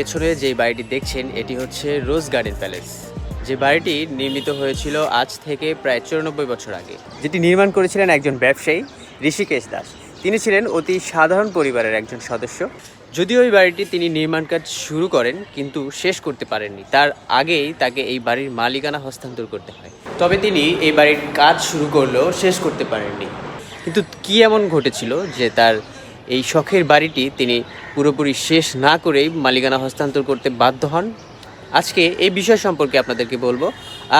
পেছনে যে বাড়িটি দেখছেন, এটি হচ্ছে রোজ গার্ডেন প্যালেস। যে বাড়িটি নির্মিত হয়েছিল আজ থেকে প্রায় চুরানব্বই বছর আগে। যেটি নির্মাণ করেছিলেন একজন ব্যবসায়ী, ঋষিকেশ দাস। তিনি ছিলেন অতি সাধারণ পরিবারের একজন সদস্য। যদিও এই বাড়িটি তিনি নির্মাণ কাজ শুরু করেন, কিন্তু শেষ করতে পারেননি। তার আগেই তাকে এই বাড়ির মালিকানা হস্তান্তর করতে হয়। তবে তিনি এই বাড়ির কাজ শুরু করলেও শেষ করতে পারেননি। কিন্তু কি এমন ঘটেছিল যে তার এই শখের বাড়িটি তিনি পুরোপুরি শেষ না করেই মালিকানা হস্তান্তর করতে বাধ্য হন। আজকে এই বিষয় সম্পর্কে আপনাদেরকে বলব।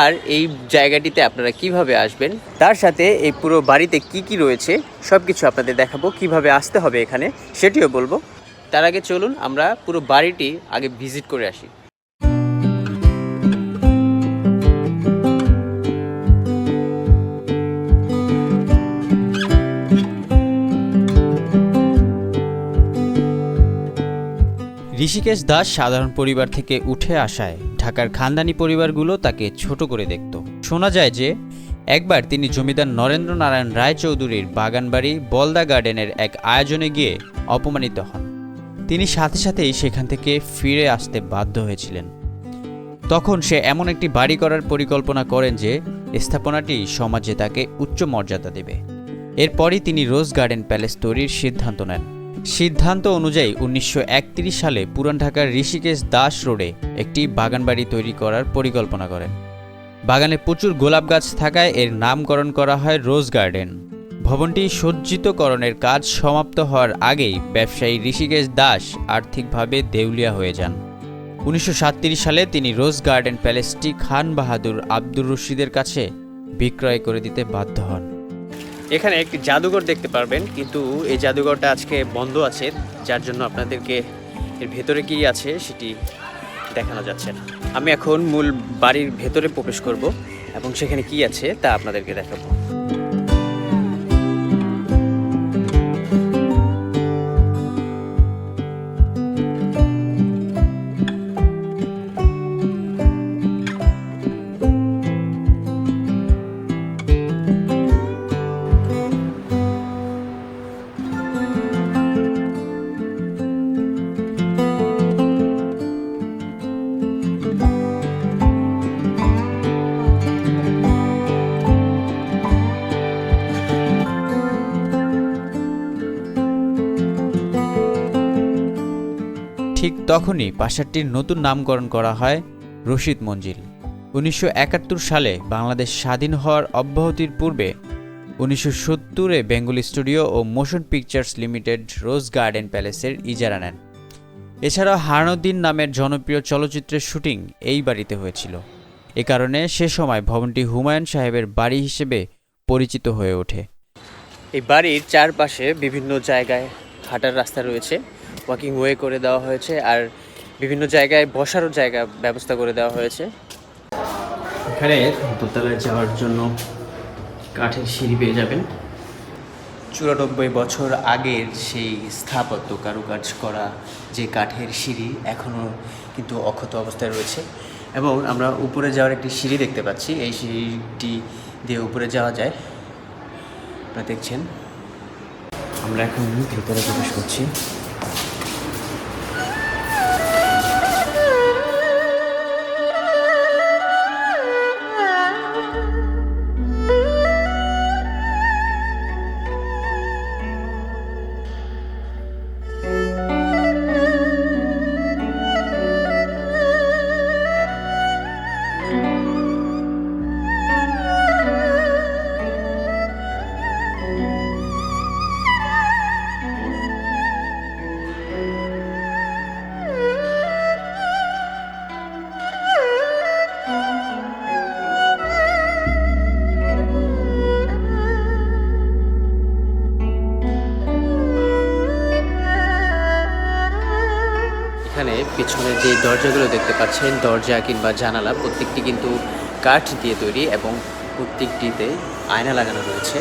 আর এই জায়গাটিতে আপনারা কীভাবে আসবেন, তার সাথে এই পুরো বাড়িতে কি কি রয়েছে সব কিছু আপনাদের দেখাবো। কীভাবে আসতে হবে এখানে, সেটিও বলব। তার আগে চলুন, আমরা পুরো বাড়িটি আগে ভিজিট করে আসি। ঋষিকেশ দাস সাধারণ পরিবার থেকে উঠে আসায় ঢাকার খানদানি পরিবারগুলো তাকে ছোট করে দেখত। শোনা যায় যে, একবার তিনি জমিদার নরেন্দ্র নারায়ণ রায়চৌধুরীর বাগানবাড়ি বলদা গার্ডেনের এক আয়োজনে গিয়ে অপমানিত হন। তিনি সাথে সাথেই সেখান থেকে ফিরে আসতে বাধ্য হয়েছিলেন। তখন সে এমন একটি বাড়ি করার পরিকল্পনা করেন যে, স্থাপনাটি সমাজে তাকে উচ্চ মর্যাদা দেবে। এরপরই তিনি রোজ গার্ডেন প্যালেস তৈরির সিদ্ধান্ত নেন। সিদ্ধান্ত অনুযায়ী উনিশশো একত্রিশ সালে পুরান ঢাকার ঋষিকেশ দাস রোডে একটি বাগানবাড়ি তৈরি করার পরিকল্পনা করেন। বাগানে প্রচুর গোলাপ গাছ থাকায় এর নামকরণ করা হয় রোজ গার্ডেন। ভবনটি সজ্জিতকরণের কাজ সমাপ্ত হওয়ার আগেই ব্যবসায়ী ঋষিকেশ দাস আর্থিকভাবে দেউলিয়া হয়ে যান। উনিশশো সালে তিনি রোজ গার্ডেন প্যালেসটি খান বাহাদুর আব্দুর রশিদের কাছে বিক্রয় করে দিতে বাধ্য হন। এখানে একটি জাদুঘর দেখতে পারবেন, কিন্তু এই জাদুঘরটা আজকে বন্ধ আছে, যার জন্য আপনাদেরকে এর ভেতরে কি আছে সেটি দেখানো যাচ্ছে না। আমি এখন মূল বাড়ির ভেতরে প্রবেশ করব এবং সেখানে কি আছে তা আপনাদেরকে দেখাবো। ঠিক তখনই প্রাসাদটির নতুন নামকরণ করা হয় রশিদ মঞ্জিল। উনিশশো একাত্তর সালে বাংলাদেশ স্বাধীন হওয়ার অব্যাহতির পূর্বে উনিশশো সত্তরে বেঙ্গলি স্টুডিও ও motion pictures limited rose garden প্যালেসের ইজারা নেন। এছাড়াও হারানুদ্দিন নামের জনপ্রিয় চলচ্চিত্রের শুটিং এই বাড়িতে হয়েছিল। এ কারণে সে সময় ভবনটি হুমায়ুন সাহেবের বাড়ি হিসেবে পরিচিত হয়ে ওঠে। এই বাড়ির চারপাশে বিভিন্ন জায়গায় হাঁটার রাস্তা রয়েছে। ওয়াকিং ওয়ে করে দেওয়া হয়েছে আর বিভিন্ন জায়গায় বসারও জায়গা ব্যবস্থা করে দেওয়া হয়েছে। এখানে দোতলায় যাওয়ার জন্য কাঠের সিঁড়ি পেয়ে যাবেন। চুরানব্বই বছর আগের সেই স্থাপত্য কারুকাজ করা যে কাঠের সিঁড়ি এখনও কিন্তু অক্ষত অবস্থায় রয়েছে এবং আমরা উপরে যাওয়ার একটি সিঁড়ি দেখতে পাচ্ছি। এই সিঁড়িটি দিয়ে উপরে যাওয়া যায়। আপনারা দেখছেন। আমরা এখন ভেতরে প্রবেশ করছি। পিছনে যে দরজাগুলো দেখতে পাচ্ছেন, দরজা কিংবা জানালা, প্রত্যেকটি কিন্তু কাঠ দিয়ে তৈরি এবং প্রত্যেকটিতে আয়না লাগানো রয়েছে।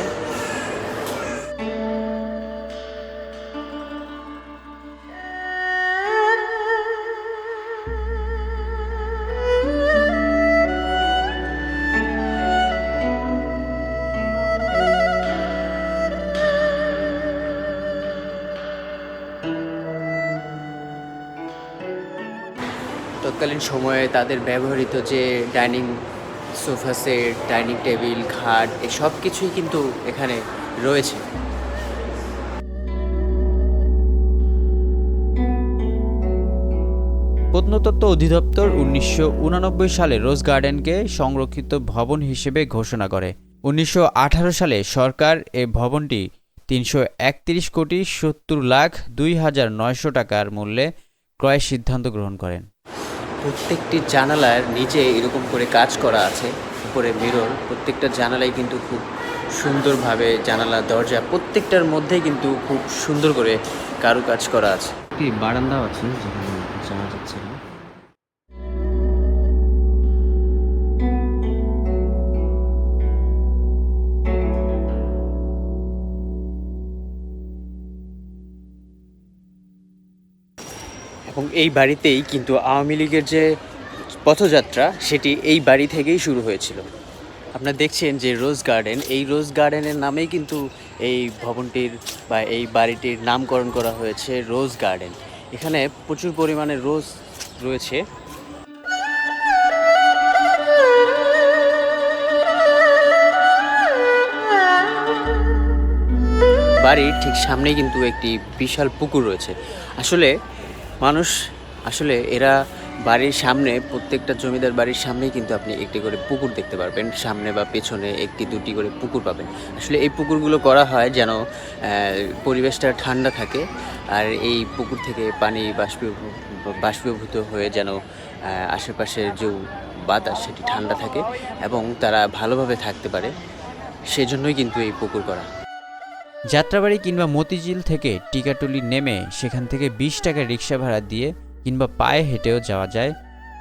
তৎকালীন সময়ে তাদের ব্যবহৃত যে dining sofa set, dining table, খাট, এই সব কিছুই কিন্তু এখানে রয়েছে। প্রত্নতত্ত্ব অধিদপ্তর উনিশশো সালে রোজ গার্ডেনকে সংরক্ষিত ভবন হিসেবে ঘোষণা করে। উনিশশো আঠারো সালে সরকার এ ভবনটি তিনশো একত্রিশ কোটি সত্তর লাখ দুই হাজার নয়শো টাকার মূল্যে ক্রয়ের সিদ্ধান্ত গ্রহণ করেন। প্রত্যেকটি জানালার নিচে এরকম করে কাজ করা আছে, উপরে মিরর প্রত্যেকটা জানালায় কিন্তু খুব সুন্দরভাবে জানালা, দরজা, প্রত্যেকটার মধ্যে কিন্তু খুব সুন্দর করে কারুকাজ করা আছে। বারান্দাও আছে যেখানে এবং এই বাড়িতেই কিন্তু আওয়ামী লীগের যে পথযাত্রা, সেটি এই বাড়ি থেকেই শুরু হয়েছিল। আপনারা দেখছেন যে রোজ গার্ডেন, এই রোজ গার্ডেনের নামেই কিন্তু এই ভবনটির বা এই বাড়িটির নামকরণ করা হয়েছে রোজ গার্ডেন। এখানে প্রচুর পরিমাণে রোজ রয়েছে। বাড়ির ঠিক সামনেই কিন্তু একটি বিশাল পুকুর রয়েছে। আসলে মানুষ, আসলে এরা বাড়ির সামনে, প্রত্যেকটা জমিদার বাড়ির সামনেই কিন্তু আপনি একটি করে পুকুর দেখতে পারবেন। সামনে বা পেছনে একটি, দুটি করে পুকুর পাবেন। আসলে এই পুকুরগুলো করা হয় যেন পরিবেশটা ঠান্ডা থাকে আর এই পুকুর থেকে পানি বাষ্পীয় বাষ্পীভূত হয়ে যেন আশেপাশের যে বাতাস সেটি ঠান্ডা থাকে এবং তারা ভালোভাবে থাকতে পারে। সেজন্যই কিন্তু এই পুকুর করা যাত্রাবাড়ি কিংবা মতিঝিল থেকে টিকাটুলি নেমে সেখান থেকে বিশ টাকা রিক্সা ভাড়া দিয়ে কিংবা পায়ে হেঁটেও যাওয়া যায়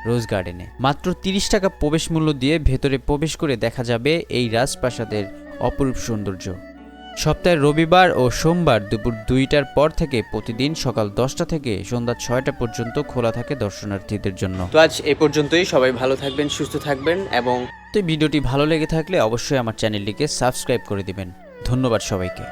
রোজ গার্ডেনে। মাত্র তিরিশ টাকা প্রবেশ মূল্য দিয়ে ভেতরে প্রবেশ করে দেখা যাবে এই রাজপ্রাসাদের অপরূপ সৌন্দর্য। সপ্তাহের রবিবার ও সোমবার দুপুর দুইটার পর থেকে প্রতিদিন সকাল দশটা থেকে সন্ধ্যা ছয়টা পর্যন্ত খোলা থাকে দর্শনার্থীদের জন্য। তো আজ এ পর্যন্তই সবাই ভালো থাকবেন সুস্থ থাকবেন এবং তো ভিডিওটি ভালো লেগে থাকলে অবশ্যই আমার চ্যানেলটিকে সাবস্ক্রাইব করে দিবেন। ধন্যবাদ সবাইকে।